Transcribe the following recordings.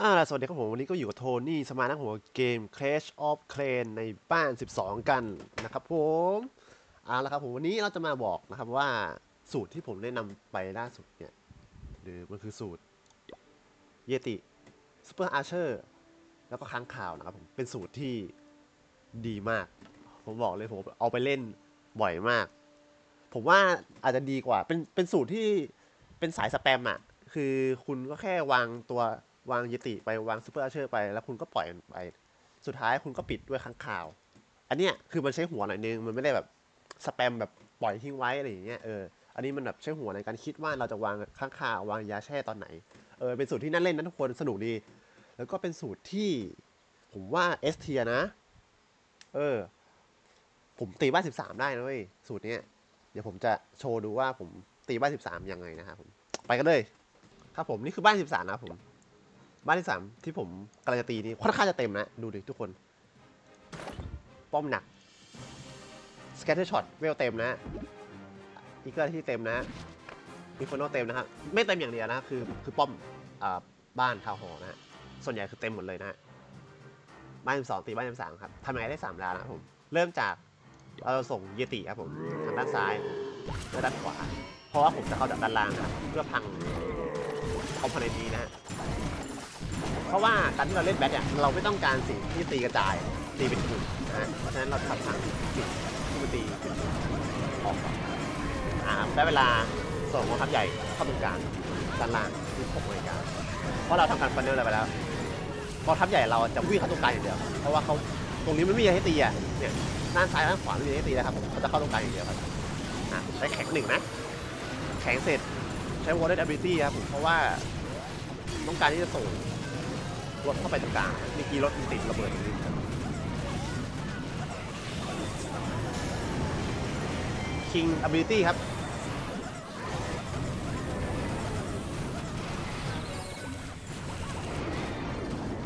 อ่าสวัสดีครับผม วันนี้ก็อยู่กับโทนี่ สมานักหัวเกม Clash of Clan ในบ้าน 12 กันนะครับผมเอาละครับผม วันนี้เราจะมาบอกนะครับว่าสูตรที่ผมได้นำไปล่าสุดเนี่ยหรือมันคือสูตรเยติซูเปอร์อาร์เชอร์แล้วก็ค้างข่าวนะครับผม เป็นสูตรที่ดีมาก ผมบอกเลยผมเอาไปเล่นบ่อยมาก ผมว่าอาจจะดีกว่า เป็นเป็นสูตรที่เป็นสายสแปมอะ คือคุณก็แค่วางตัว วางยติไปวางซูเปอร์อาเชอร์ไปแล้วคุณก็ปล่อยมันไป สุดท้ายคุณก็ปิดด้วยค้างข่าว อันเนี้ยคือมันใช้หัวหน่อยนึงมันไม่ได้แบบสแปมแบบปล่อยทิ้งไว้อะไรอย่างเงี้ยเอออันนี้มันแบบใช้หัวในการคิดว่าเราจะวางค้างข่าววางยาแช่ตอนไหนเออเป็นสูตรที่น่าเล่นนะทุกคนสนุกดี แล้วก็เป็นสูตรที่ผมว่าเอสเทียนะ เออ ผมตีบ้านสิบสามได้นะเว้ยสูตรเนี้ยเดี๋ยวผมจะโชว์ดูว่าผมตีบ้านสิบสามยังไงนะครับผมไปกันเลย ครับผมนี่คือบ้านสิบสามนะผม บ้านที่สามที่ผมกำลังจะตีนี่ค่อนข้างจะเต็มนะ ดูดิทุกคน ป้อมหนักสแกตเตอร์ช็อตเวลเต็มนะอีกเกอร์ที่เต็มนะอินฟโนเต็มนะครับไม่เต็มอย่างเดียวนะคือคือป้อมอบ้านทาวน์หอนะฮะส่วนใหญ่คือเต็มหมดเลยนะฮะบ้านสองตีบ้านสามครับทำยังไงได้สามดาวนะผมเริ่มจากเราส่งเยติครับผมทางด้านซ้ายและด้านขวา เพราะว่าผมจะเข้าจากด้านล่างนะเพื่อพังคอมโพเนนต์นี้นะฮะ เพราะว่าการที่เราเล่นแบทเนี่ยเราไม่ต้องการสิ่งที่ตีกระจายตีเป็นกลุ่มนะฮะเพราะฉะนั้นเราทำทางสิ่งที่มันตีเป็นกลุ่มออกก่อนอ่าได้เวลาส่งกองทัพใหญ่เข้าตรงกลางด้านล่างที่หกนาฬิการเพราะเราทำการฟันเนลอะไรไปแล้วกองทัพใหญ่เราจะวิ่งเข้าตรงกลางอย่างเดียวเพราะว่าเขาตรงนี้ไม่มีอะไรให้ตีอะเนี่ยด้านซ้ายด้านขวาไม่มีอะไรให้ตีนะครับเขาจะเข้าตรงกลางอย่างเดียวครับอะใช้แข็งหนึ่งนะแข็งเสร็จใช้ Water Ability ครับผมเพราะว่าต้องการที่จะส่ง รถเข้าไปตรงกลางเมื่อกี้รถมันติดระเบิดตรงนี้ครับ King Ability ครับ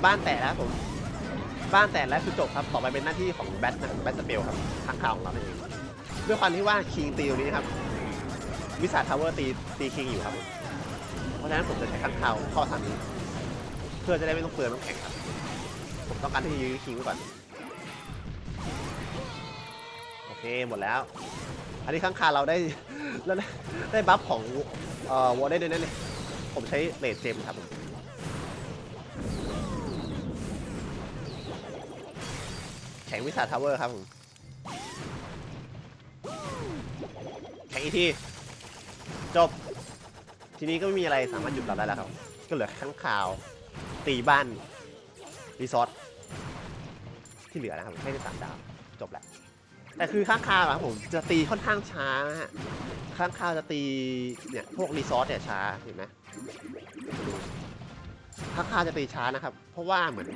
บ้านแตกแล้วผม บ้านแตกแล้วคือจบครับ ต่อไปเป็นหน้าที่ของแบทนะแบทสเปลครับทางข่าวของเราเองด้วยความที่ว่าคิงตีตรงนี้ครับ วิสาทาวเวอร์ตีตีคิงอยู่ครับ เพราะฉะนั้นผมจะใช้ข้างข่าวข้าทางนี้ พื่อจะได้ไม่ต้องเปลืองน้ำแข็งครับ ผมต้องการที่จะยื้อคิงไว้ก่อน โอเคหมดแล้ว อันนี้ข้างคาเราได้แล้วได้บัฟของเอ่อวอลได้ด้วยนั่นเลยผมใช้เลดเจมครับผมแข็งวิสาทาวเวอร์ครับผมแข็งอีกทีจบ ทีนี้ก็ไม่มีอะไรสามารถหยุดเราได้แล้วครับ ก็เหลือข้างคาว ตีบ้าน รีสอร์ทที่เหลือนะครับแค่ได้สามดาวจบแล้วแต่คือข้างคาวอะครับผมจะตีค่อนข้างช้านะฮะข้างคาวจะตีเนี่ยพวกรีสอร์ทเนี่ยช้าเห็นไหมข้างคาวจะตีช้านะครับ เพราะว่าเหมือน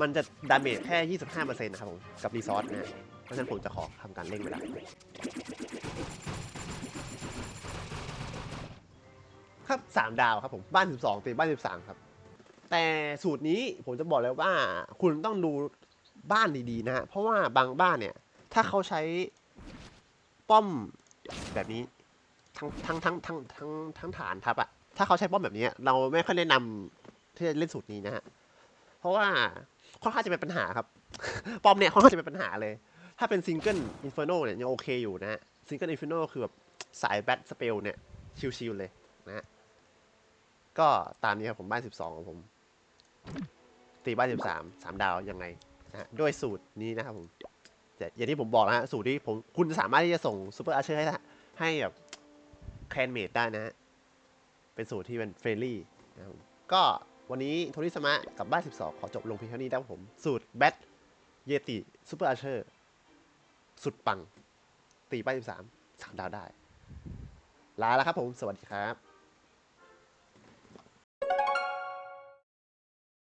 มันจะดาเมจแค่ 25%นะครับผมกับรีสอร์ทนะฮะเพราะฉะนั้นผมจะขอทำการเล่นเวลาครับสามดาวครับผมบ้าน 12ตีบ้าน 13 ครับ แต่สูตรนี้ผมจะบอกเลยว่า คุณต้องดูบ้านดีๆนะฮะเพราะว่าบางบ้านเนี่ย ถ้าเขาใช้ป้อมแบบนี้ทั้งทั้งทั้งทั้งทั้งทั้งฐานทัพอะถ้าเขาใช้ป้อมแบบนี้ เราไม่ค่อยแนะนำที่จะเล่นสูตรนี้นะฮะเพราะว่าค่อนข้างจะเป็นปัญหาครับ ป้อมเนี่ยค่อนข้างจะเป็นปัญหาเลย ถ้าเป็นซิงเกิลอินฟ r โนเนี่ยยังโอเคอยู่นะฮะซิงเกิลอินฟ r โนคือแบบสายแบทสเปลเนี่ยชิวๆเลยนะฮะก็ตามนี้ครับผมบ้าน 12 ของผม ตีบ้าน13 3ดาวยังไงนะฮะด้วยสูตรนี้นะครับผมแต่อย่างที่ผมบอกนะฮะสูตรที่ผมคุณสามารถที่จะส่งซูเปอร์อาร์เชอร์ให้ให้แบบแคนเมดได้นะฮะเป็นสูตรที่เป็นเฟรนลี่นะครับผมก็วันนี้โทนี่สมะกับบ้าน 12 ขอจบลงเพียงเท่านี้นะครับผม สูตรแบทเยติซูเปอร์อาร์เชอร์ สุดปัง ตีบ้าน13 3 ดาวได้ ลาแล้วครับผม สวัสดีครับ